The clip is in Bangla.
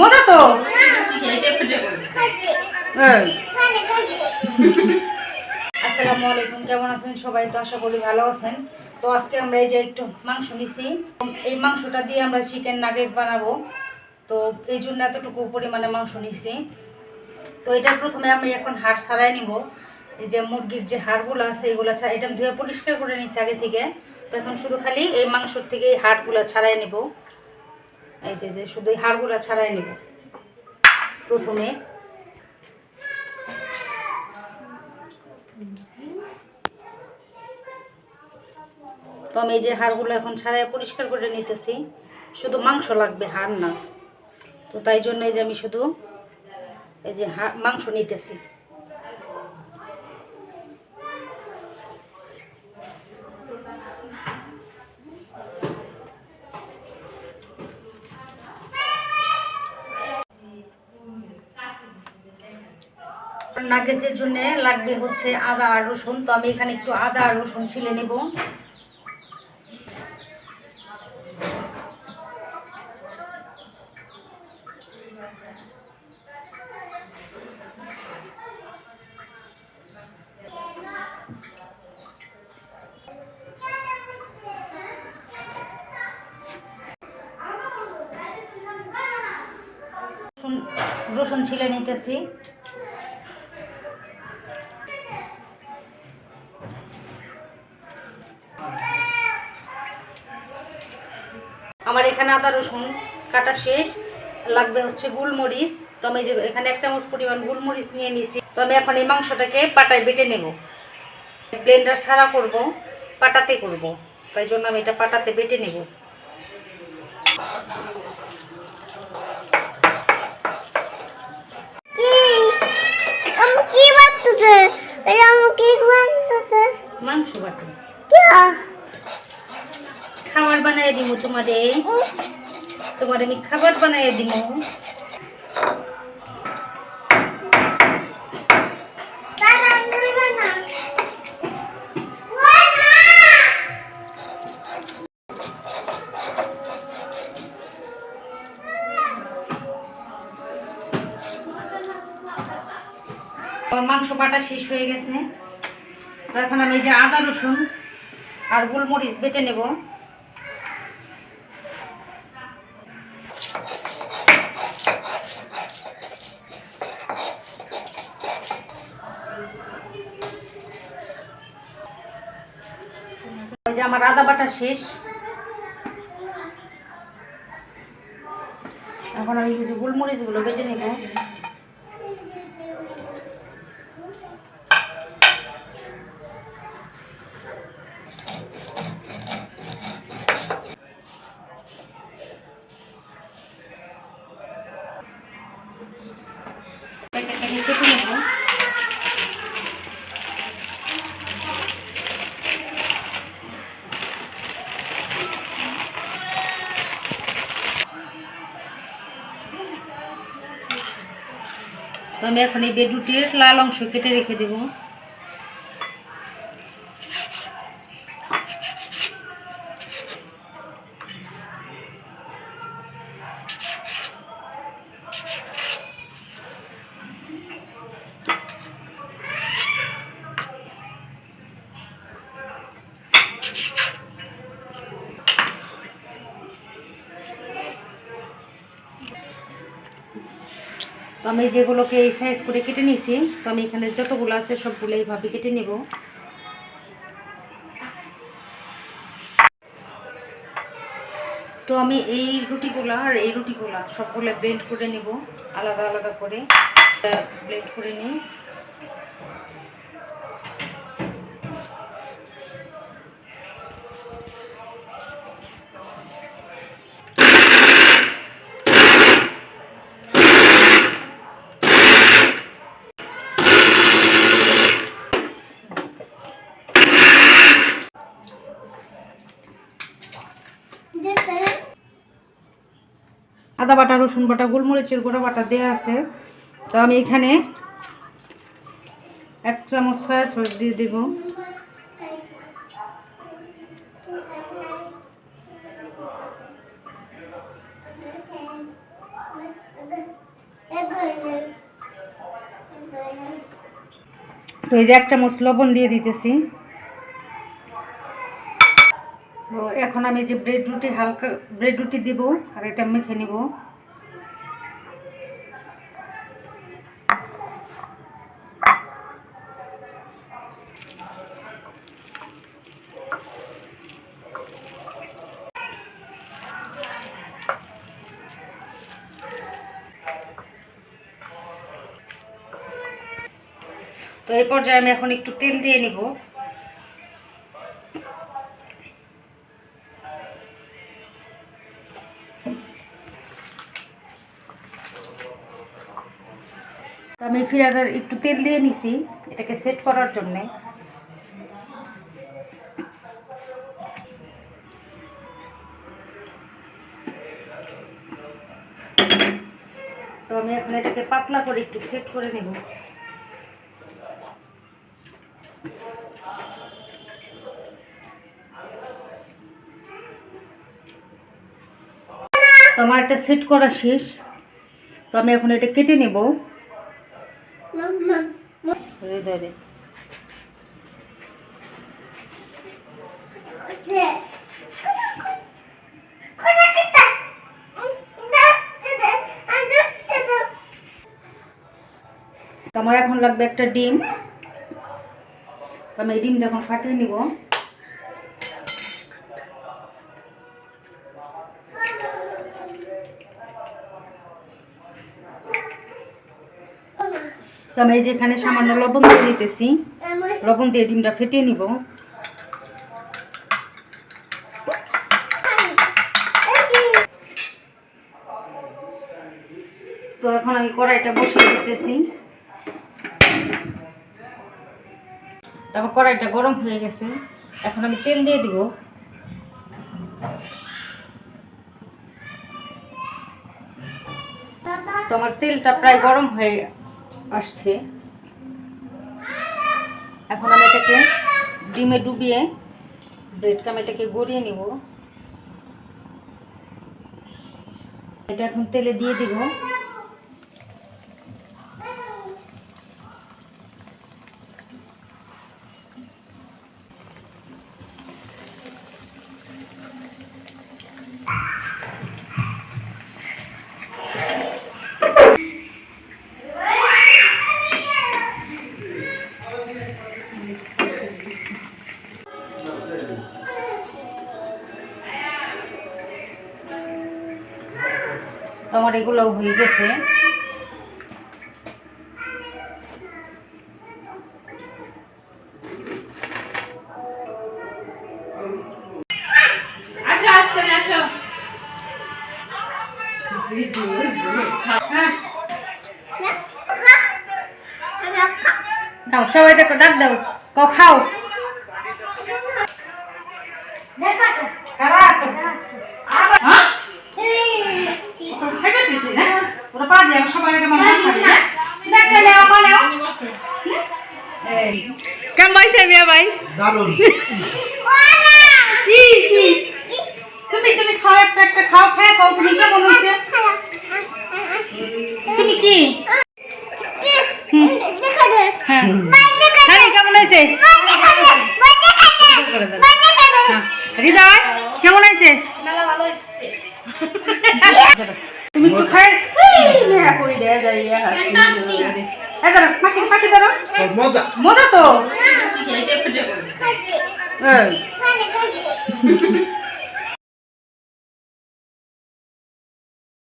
মজা। তো? আসসালামু আলাইকুম কেমন আছেন সবাই? তো আশা করি ভালো আছেন। তো আজকে আমরা এই যে একটু মাংস নিছি। এই মাংসটা দিয়ে আমরা চিকেন নাগেটস বানাবো। তো এই জন্য এতটুকু পরিমাণে মাংস নিছি। তো এটা প্রথমে আমি এখন হাড় ছাড়াই নিব। এই যে মুরগির যে হাড়গুলো আছে এগুলো ছাড়া এটা ধুয়ে পরিষ্কার করে নিছি আগে থেকে। তো এখন শুধু খালি এই মাংসর থেকে এই হাড়গুলো ছাড়াই নেব। এই যে যে শুধু এই হাড়গুলো ছাড়াই নিব। প্রথমে। তো আমি এই যে হাড়গুলো এখন ছাড়াই পরিষ্কার করে নিতেছি। শুধু মাংস লাগবে, হাড় না। তো তাই জন্য এই যে আমি শুধু এই যে মাংস নিতেছি। নাগেজের জন্য লাগবে হচ্ছে আদা আর রসুন। তো আমি এখানে একটু আদা আর রসুন ছিলে নেব। রসুন ছিলে নিতেছি। আমার এখানে আদা রসুন কাটা শেষ। লাগবে হচ্ছে গোলমরিচ। তো আমি যে এখানে এক চামচ পরিমাণ গোলমরিচ নিয়ে নিয়েছি তো আমি এখন এই মাংসটাকে পাটায় বেটে নেব। ব্লেন্ডার ছাড়া করব পাটাতে করব। তাই জন্য আমি এটা পাটাতে বেটে নেব। মাংস বাটো কি? খাবার বানাই দিব তোমারে। তোমার আমি খাবার বানাই দিব মাংস বাটা শেষ হয়ে গেছে। এখন আমি যে আদা রসুন আর গোলমরিচ বেটে নেব। ওই যে আমার আদা বাটা শেষ। এখন আমি কিছু গোলমরিচগুলো বেটে নেব। তো আমি এখন এই বেডুটির লাল অংশ কেটে রেখে দেব। তো আমি যেগুলোকে এই সাইজ করে কেটে নিয়েছি, তো আমি এখানে যতগুলো আছে সবগুলো এইভাবে কেটে নেব। তো আমি এই রুটিগুলো আর এই রুটিগুলো সবগুলো ব্লেন্ড করে নেব, আলাদা আলাদা করে। ব্লেন্ড করে নিই। আদা বাটা, রসুন বাটা, গোলমরিচের গোড়া বাটা দেওয়া আছে। তো আমি এখানে এক চামচ সয়া সস দিয়ে দেব। তো এই যে এক চামচ লবণ দিয়ে দিতেছি। তো এখন আমি যে ব্রেড রুটি হালকা ব্রেড রুটি দিব আর এটা মেখে নিব। তো এই পর্যায়ে আমি এখন একটু তেল দিয়ে নিব। তো আমি ফিরাটার একটু তেল দিয়ে নিছি, এটাকে সেট করার জন্যে। তো আমি এখন এটাকে পাতলা করে একটু সেট করে নেব। তো আমার এটা সেট করা শেষ। তো আমি এখন এটা কেটে নেব। হৃদয়ে। আমার এখন লাগবে একটা ডিম। আমি এই ডিমটা এখন ফাটিয়ে নিব। আমি এই যে এখানে সামান্য লবণ দিয়ে দিতেছি। লবণ দিয়ে ডিমটা ফেটিয়ে নিব। তো এখন আমি কড়াইটা বসিয়ে দিতেছি। তারপর কড়াইটা গরম হয়ে গেছে। এখন আমি তেল দিয়ে দিব। তো আমার তেলটা প্রায় গরম হয়ে আসছে। এখন আমি এটাকে ডিমে ডুবিয়ে ব্রেড কাম এটাকে গড়িয়ে নিব। এটা এখন তেলে দিয়ে দিব। তো আমার এগুলো হয়ে গেছে। হ্যাঁ। দাও সবাই দেখো ডাক দাও। ক খাও। খারাপ হ্যাঁ খাইবে সিসি না পুরো পাজি আমার সবাই কেমন মন খাবি না দেখতে নেও এই। কেমন পাইছে মিয়া ভাই? দারুণ। কি কি? তুমি তুমি খাও একটা একটা খাও খাও খাও। তুমি কেমন হয়েছে? তুমি কি? হ্যাঁ। হ্যাঁ কেমন হয়েছে? করে হ্যাঁ। হৃদয় কেমন হয়েছে? তুমি একটু খায় মজা মজা তো